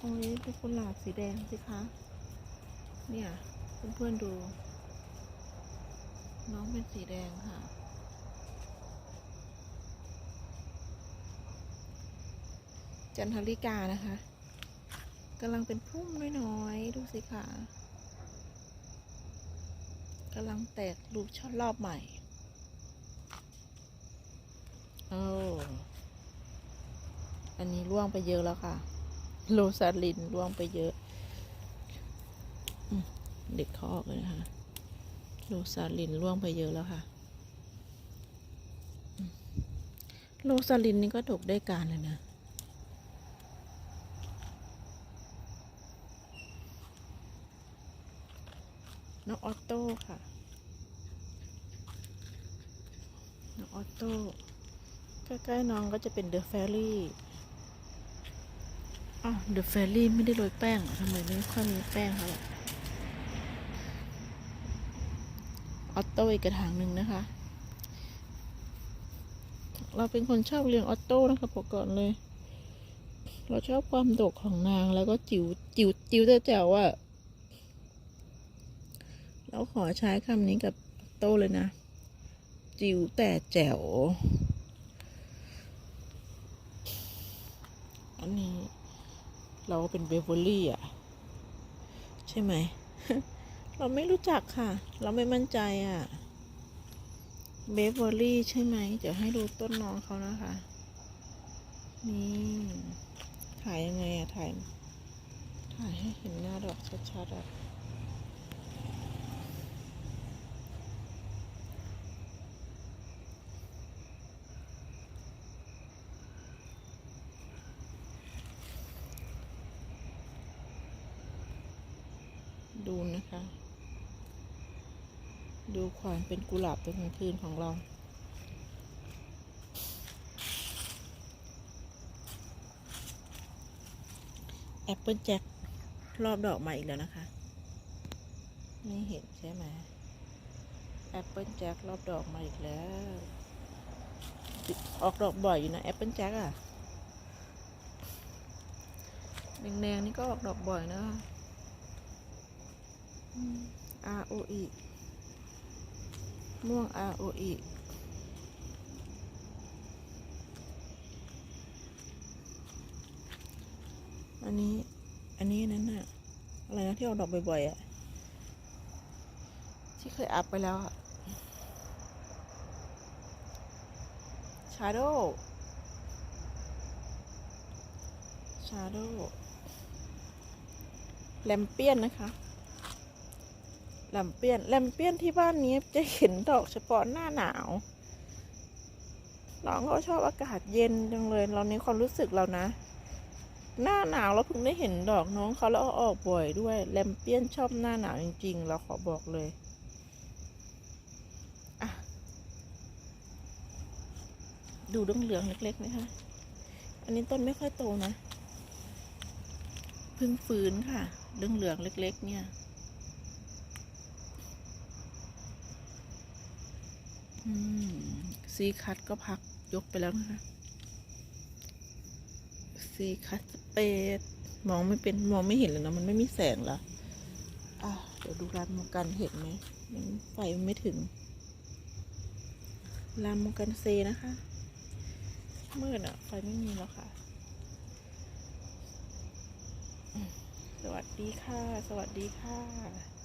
โอ้ยดูกุหลาบสีแดงสิคะ เนี่ยเพื่อนๆดู น้องเป็นสีแดงค่ะ จันทริกานะคะกำลังเป็นพุ่มน้อยๆ ดูสิค่ะกำลังแตกลูกช่อรอบใหม่โอ้อันนี้ร่วงไปเยอะแล้วค่ะ โรซาลินร่วงไปเยอะ เด็กเขาออกเลยนะคะโรซาลินร่วงไปเยอะแล้วค่ะโรซาลินนี่ก็ดกได้การเลยนะน้องออโต้ค่ะ น้องออโต้ ใกล้ๆน้องก็จะเป็นเดอะแฟรี่ อ้าวเดอะแฟรี่ไม่ได้โรยแป้งทำไมไม่ค่อยมีแป้งเขาล่ะออโต้อีกกระถางหนึ่งนะคะ เราเป็นคนชอบเลี้ยงออโต้นะคะบกก่อนเลย เราชอบความโดกของนางแล้วก็จิ๋วจิ๋วจิ๋วแต่แจ๋วอะเราขอใช้คำนี้กับโต้เลยนะ จิ๋วแต่แจ๋วอันนี้ เราเป็นเบเวอรี่อะ ใช่ไหม เราไม่รู้จักค่ะ เราไม่มั่นใจอะ เบเวอรี่ใช่ไหม เดี๋ยวให้ดูต้นน้องเขานะคะ นี่ ถ่ายยังไงอะถ่าย ถ่ายให้เห็นหน้าดอกชัดๆอะ ดูนะคะ ดูความเป็นกุหลาบตอนกลางคืนของเราแอปเปิลแจ็ครอบดอกใหม่อีกแล้วนะคะ ไม่เห็นใช่ไหมแอปเปิลแจ็ครอบดอกมาอีกแล้ว ออกดอกบ่อยอยู่นะแอปเปิลแจ็คอะแดงๆนี่ก็ออกดอกบ่อยนะ R O E ม่วง R O E อันนี้ อันนี้นั่นน่ะอะไรนะที่ออกดอกบ่อยๆอะที่เคยอัพไปแล้วอะ Shadow Shadow แลมเปียนนะคะ แลมเปียนแลมเปียนที่บ้านนี้จะเห็นดอกเฉพาะหน้าหนาวน้องก็ชอบอากาศเย็นจังเลย เราในความรู้สึกเรานะ หน้าหนาวเราเพิ่งได้เห็นดอกน้องเขาแล้วอออกบ่อยด้วยแลมเปียนชอบหน้าหนาวจริง ๆ เราขอบอกเลยดูดงเหลืองเล็กๆไหมคะ อันนี้ต้นไม่ค่อยโตนะเพึ่งฟื้นค่ะดงเหลืองเล็ก ๆ เนี่ย อืม ซีคัทก็พักยกไปแล้วนะคะซีคัทสเปดมองไม่เป็นมองไม่เห็นเลยนะมันไม่มีแสงละอะเดี๋ยวดูรานมกันเห็นไหมไฟมันไม่ถึงรานมกันเซนะคะมืดอะไฟไม่มีแล้วค่ะ สวัสดีค่ะ สวัสดีค่ะ